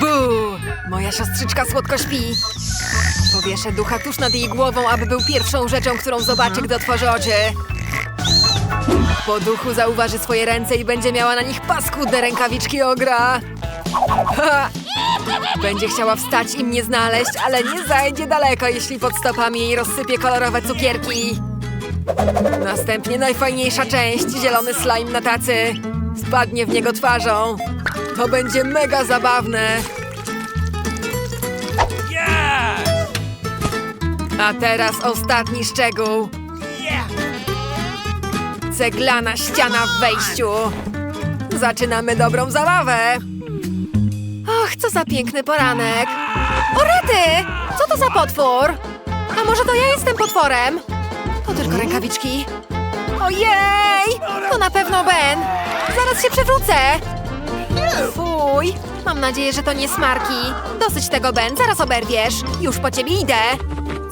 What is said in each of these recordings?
Bu! Moja siostrzyczka słodko śpi. Powieszę ducha tuż nad jej głową, aby był pierwszą rzeczą, którą zobaczy, gdy otworzy oczy. Po duchu zauważy swoje ręce i będzie miała na nich paskudne rękawiczki ogra. Ha! Będzie chciała wstać i mnie znaleźć, ale nie zajdzie daleko, jeśli pod stopami jej rozsypie kolorowe cukierki. Następnie najfajniejsza część, zielony slime na tacy. Spadnie w niego twarzą. To będzie mega zabawne. A teraz ostatni szczegół. Ceglana ściana w wejściu. Zaczynamy dobrą zabawę. Och, co za piękny poranek. O rety! Co to za potwór? A może to ja jestem potworem? To tylko rękawiczki. Ojej! To na pewno Ben. Zaraz się przewrócę. Fuj. Mam nadzieję, że to nie smarki. Dosyć tego, Ben. Zaraz oberwiesz. Już po ciebie idę.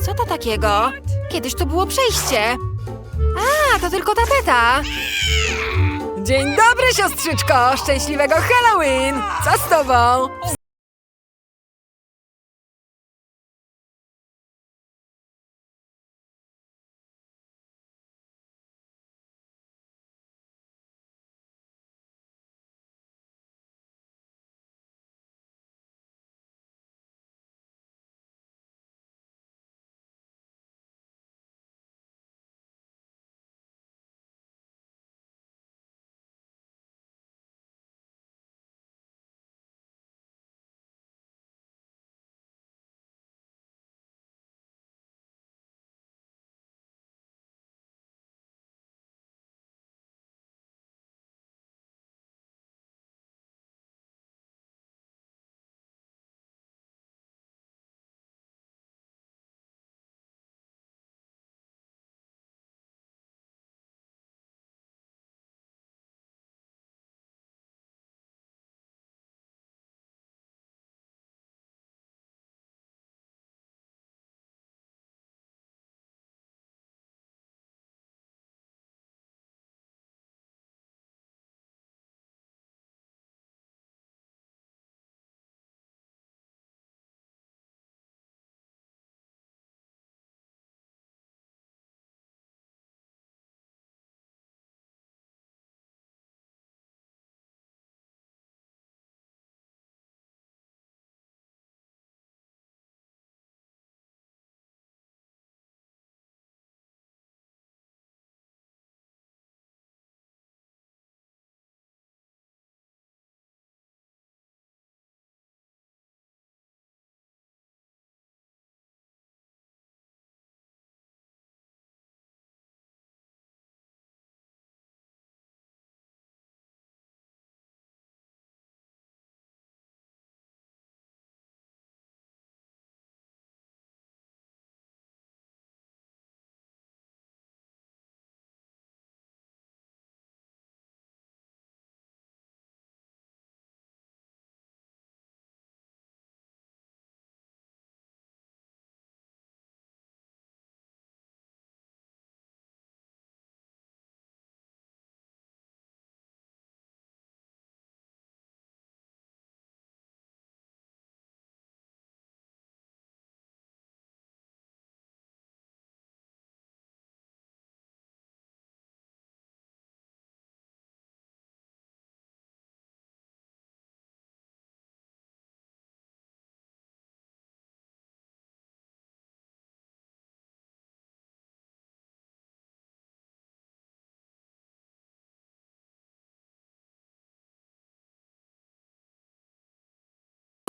Co to takiego? Kiedyś tu było przejście. A, to tylko tapeta. Dzień dobry, siostrzyczko! Szczęśliwego Halloween! Co z tobą?